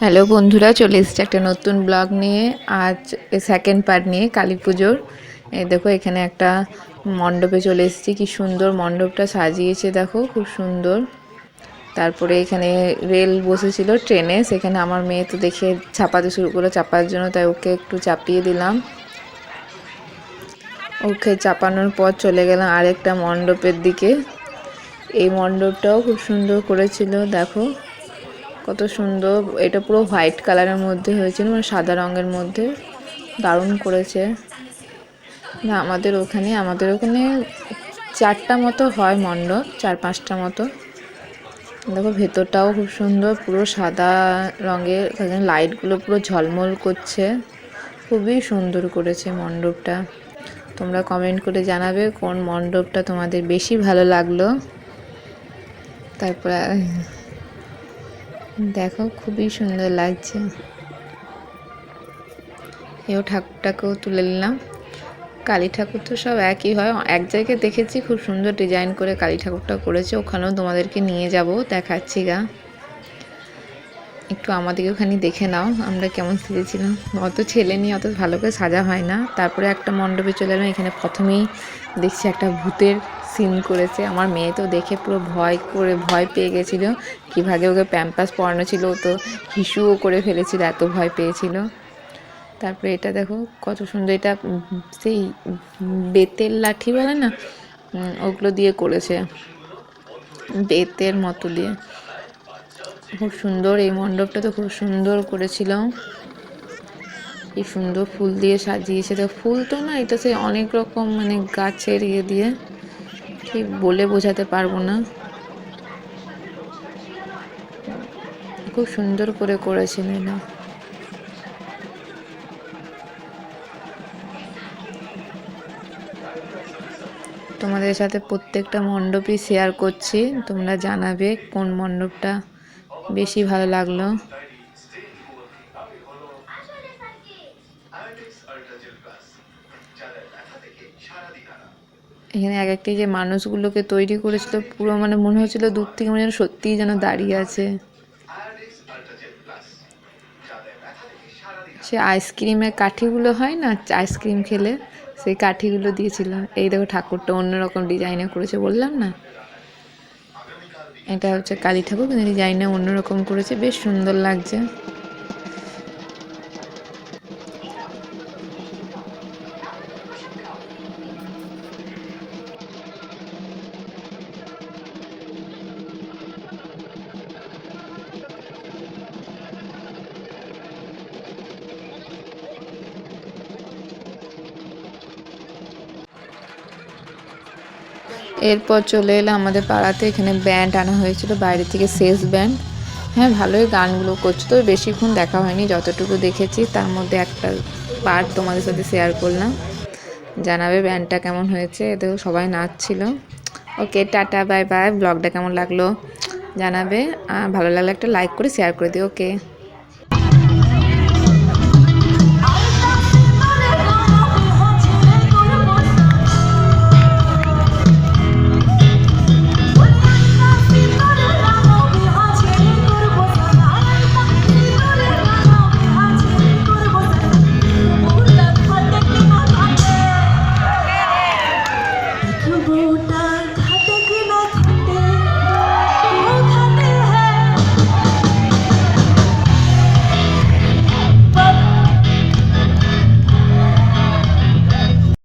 Hello বন্ধুরা, চলে এসেছে একটা নতুন ব্লগ নিয়ে। আজ সেকেন্ড পার্ট নিয়ে, কালী পুজোর। দেখো, এখানে একটা মণ্ডপে চলে এসেছি। কি সুন্দর মণ্ডপটা সাজিয়েছে, দেখো, খুব সুন্দর। তারপরে এখানে রেল বসেছিল ট্রেনে সেখানে আমার মেয়ে তো দেখে চাপাতে শুরু করল, চাপার জন্য তাই ওকে একটু চাপিয়ে দিলাম। ওকে চাপানোর পর চলে গেলাম আরেকটা মণ্ডপের দিকে। এই মণ্ডপটাও খুব সুন্দর করেছিল, দেখো। কত সুন্দর। এটা পুরো হোয়াইট কালারের মধ্যে হয়েছিল মানে সাদা রঙের মধ্যে। দারুণ করেছে। না, আমাদের ওখানে আমাদের ওখানে চারটা মতো হয় মণ্ডপ, চার পাঁচটা মতো। দেখো, ভেতরটাও খুব সুন্দর, পুরো সাদা রঙের লাইটগুলো পুরো ঝলমল করছে। খুবই সুন্দর করেছে মণ্ডপটা। তোমরা কমেন্ট করে জানাবে কোন মণ্ডপটা তোমাদের বেশি ভালো লাগল। তারপরে দেখো, খুবই সুন্দর লাগছে। এও ঠাকুরটাকেও তুলে নিলাম। কালী ঠাকুর তো সব একই হয়। এক জায়গায় দেখেছি খুব সুন্দর ডিজাইন করে কালী ঠাকুরটা করেছে। ওখানেও তোমাদেরকে নিয়ে যাব, দেখাচ্ছি গা। একটু আমাদেরকে ওখানে দেখে নাও, আমরা কেমন সেজেছিলাম। অত ছেলে নিয়ে অত ভালো করে সাজা হয় না। তারপরে একটা মণ্ডপে চলে এলাম। এখানে প্রথমেই দেখছি একটা ভূতের সিন করেছে। আমার মেয়ে তো দেখে পুরো ভয় করে, ভয় পেয়ে গেছিল। কীভাবে ওকে প্যাম্পাস পরানো ছিল তো হিসুও করে ফেলেছিল, এত ভয় পেয়েছিল। তারপরে এটা দেখো, কত সুন্দর এটা সেই বেতের লাঠি বলে না? ওগুলো দিয়ে করেছে। বেতের মতো দিয়ে। খুব সুন্দর, এই মণ্ডপটা তো খুব সুন্দর করেছিল। কি সুন্দর ফুল দিয়ে সাজিয়েছে। তো ফুল তো না, এটা সে অনেক রকম মানে গাছের ইয়ে দিয়ে। ঠিক বলে বোঝাতে পারব না। খুব সুন্দর করে করেছিল এটা তোমাদের সাথে প্রত্যেকটা মণ্ডপই শেয়ার করছি, তোমরা জানাবে কোন মণ্ডপটা বেশি ভালো লাগল। এখানে এক একটি যে মানুষগুলোকে তৈরি করেছিল, পুরো মানে মনে হচ্ছিল দূর থেকে মনে সত্যিই যেন দাঁড়িয়ে আছে। সে আইসক্রিমের কাঠিগুলো হয় না, আইসক্রিম খেলে, সেই কাঠিগুলো দিয়েছিল। এই দেখো ঠাকুরটা অন্যরকম ডিজাইনে করেছে, বললাম না? এটা হচ্ছে কালী ঠাকুর, কিন্তু ডিজাইনটা অন্যরকম করেছে, বেশ সুন্দর লাগছে। এরপর চলে এলাম আমাদের পাড়াতে এখানে ব্যান্ড আনা হয়েছিল, বাইরে থেকে শেষ ব্যান্ড হ্যাঁ ভালোই গানগুলো করছে তো বেশিক্ষণ দেখা হয়নি, যতটুকু দেখেছি, তার মধ্যে একটা পার্ট তোমাদের সাথে শেয়ার করলাম। জানাবে ব্যান্ডটা কেমন হয়েছে, এতেও সবাই নাচছিল। Okay ta ta bye bye ব্লগটা কেমন লাগল জানাবে ভালো লাগলে একটা লাইক করে শেয়ার করে দিও ওকে